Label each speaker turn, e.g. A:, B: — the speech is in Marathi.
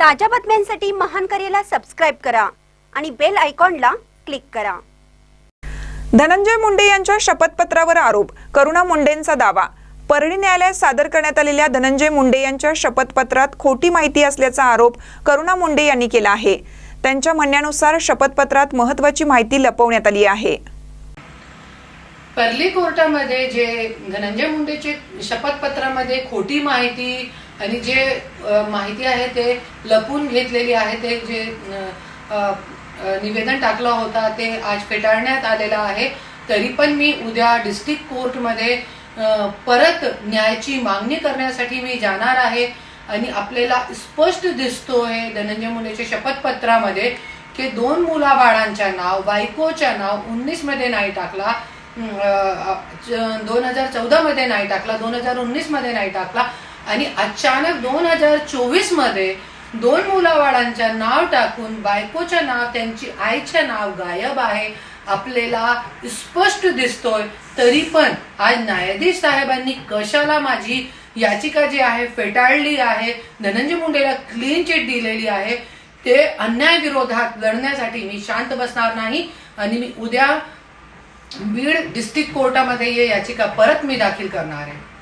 A: ताज्या बातम्यांसाठी महान करेला सबस्क्राईब करा आणि बेल आयकॉनला क्लिक करा.
B: धनंजय मुंडे यांच्या शपथपत्रावर आरोप करुणा मुंडेंचा दावा. परळी न्यायालयात सादर करण्यात आलेल्या धनंजय मुंडे यांच्या शपथपत्रात खोटी माहिती असल्याचा आरोप करुणा मुंडे यांनी केला आहे. त्यांच्या म्हणण्यानुसार शपथपत्रात महत्वाची माहिती लपवण्यात आली आहे.
C: पर्ली कोर्टामध्ये जे धनंजय मुंडेचे शपथपत्रामध्ये खोटी माहिती आणि जे माहिती आहे ते लपून घेतलेली आहे ते जे निवेदन टाकला होता ते आज फेटाळण्यात आलेलं आहे. तरी पण मी उद्या डिस्ट्रिक्ट कोर्टमध्ये परत न्यायाची मागणी करण्यासाठी मी जाणार आहे. आणि आपल्याला स्पष्ट दिसतोय धनंजय मुंडेच्या शपथपत्रामध्ये की दोन मुलाबाळांच्या नाव बायकोच्या नाव उन्नीसमध्ये नाही टाकला. दोन हजार चौदा मध्ये नाही टाकला दोन हजार उन्नीसमध्ये नाही टाकला. आणि अचानक दोन हजार चोवीसमध्ये दोन मुलावाडांच्या नाव टाकून बायकोच्या नाव त्यांची आईच्या नाव गायब आहे आपल्याला स्पष्ट दिसतोय. तरी पण आज न्यायाधीश साहेबांनी कशाला माझी याचिका जी आहे फेटाळली आहे धनंजय मुंडेला क्लीन चिट दिलेली आहे ते अन्याय विरोधात लढण्यासाठी मी शांत बसणार नाही आणि मी उद्या बीड डिस्ट्रिक्ट कोर्टामध्ये ये याचिका परत मी दाखल करणार आहे.